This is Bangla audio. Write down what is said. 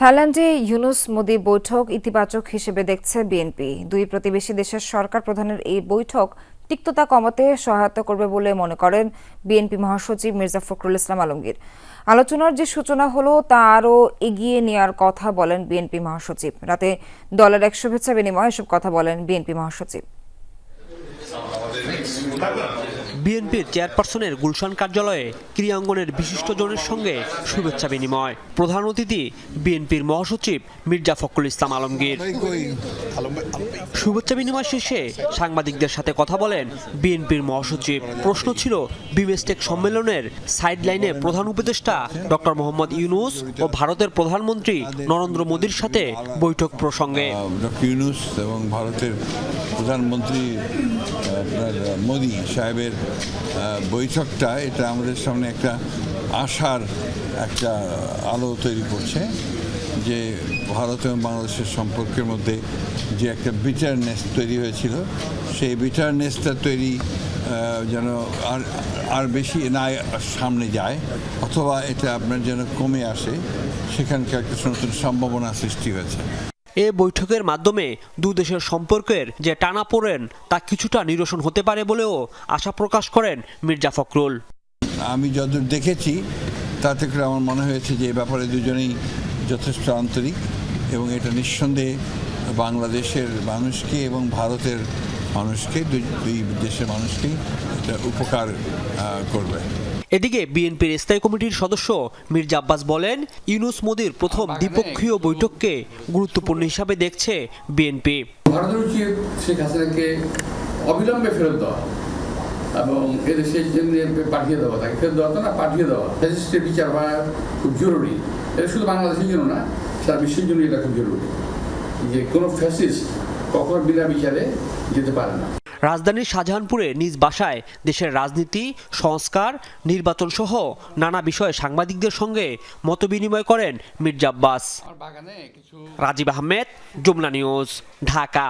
থাইল্যান্ডে ইউনুস মোদি বৈঠক ইতিবাচক হিসেবে দেখছে বিএনপি। দুই প্রতিবেশী দেশের সরকার প্রধানের এই বৈঠক তিক্ততা কমাতে সহায়তা করবে বলে মনে করেন বিএনপি মহাসচিব মির্জা ফখরুল ইসলাম আলমগীর। আলোচনার যে সূচনা হলো, তা আরও এগিয়ে নেওয়ার কথা বলেন বিএনপি মহাসচিব। রাতে দলের এক শুভেচ্ছা বিনিময়ে এসব কথা বলেন বিএনপি মহাসচিব। বিএনপির চেয়ারপারসনের গুলশান কার্যালয়ে ক্রিয়াঙ্গনের বিশিষ্টজনের সঙ্গে শুভেচ্ছা বিনিময়। প্রধান অতিথি বিএনপির মহাসচিব মির্জা ফখরুল ইসলাম আলমগীর। শুভেচ্ছা বিনিময় শেষে সাংবাদিকদের সাথে কথা বলেন বিএনপির মহাসচিব। প্রশ্ন ছিল, বিমেস্টেক সম্মেলনের সাইডলাইনে প্রধান উপদেষ্টা ডক্টর মোহাম্মদ ইউনুস ও ভারতের প্রধানমন্ত্রী নরেন্দ্র মোদীর সাথে বৈঠক প্রসঙ্গে। ইউনুস এবং ভারতের প্রধানমন্ত্রী মোদি সাহেবের বৈঠকটা, এটা আমাদের সামনে একটা আশার একটা আলো তৈরি করছে। যে ভারত এবং বাংলাদেশের সম্পর্কের মধ্যে যে একটা বিটারনেস তৈরি হয়েছিল সেই বিটারনেসটা তৈরি যেন আর আর বেশি না সামনে যায় অথবা এটা আপনার যেন কমে আসে সেখানকার কিছু নতুন সম্ভাবনা সৃষ্টি হয়েছে। এ বৈঠকের মাধ্যমে দু দেশের সম্পর্কের যে টানাপোড়েন তা কিছুটা নিরসন হতে পারে বলেও আশা প্রকাশ করেন মির্জা ফখরুল। আমি যতদূর দেখেছি তাতে করে আমার মনে হয়েছে যে এ ব্যাপারে দুজনেই যথেষ্ট আন্তরিক এবং এটা নিঃসন্দেহে বাংলাদেশের মানুষকে এবং ভারতের মানুষকে দুই দুই দেশের মানুষকেই এটা উপকার করবে। এদিকে বিএনপির স্থায়ী কমিটির সদস্য মির্জা আব্বাস বলেন ইউনুস মোদির প্রথম দ্বিপক্ষীয় বৈঠককে গুরুত্বপূর্ণ হিসাবে দেখছে বিএনপি। ভারতের উচিত শেখ হাসিনাকে অবিলম্বে ফেরত দেওয়া এবং এদেশে জন্য পাঠিয়ে দেওয়া তাকে ফেরত দেওয়া তো না পাঠিয়ে দেওয়া। বিচার হওয়া খুব জরুরি। এটা শুধু বাংলাদেশের জন্য না সারা বিশ্বের জন্য এটা খুব জরুরি যে কোনো ফ্যাসিস্ট কখনো বিনা বিচারে যেতে পারে না। রাজধানীর শাহজাহানপুরে নিজ বাসায় দেশের রাজনীতি সংস্কার নির্বাচন সহ নানা বিষয়ে সাংবাদিকদের সঙ্গে মতবিনিময় করেন মির্জা আব্বাস। রাজীব আহমেদ যমুনা নিউজ ঢাকা।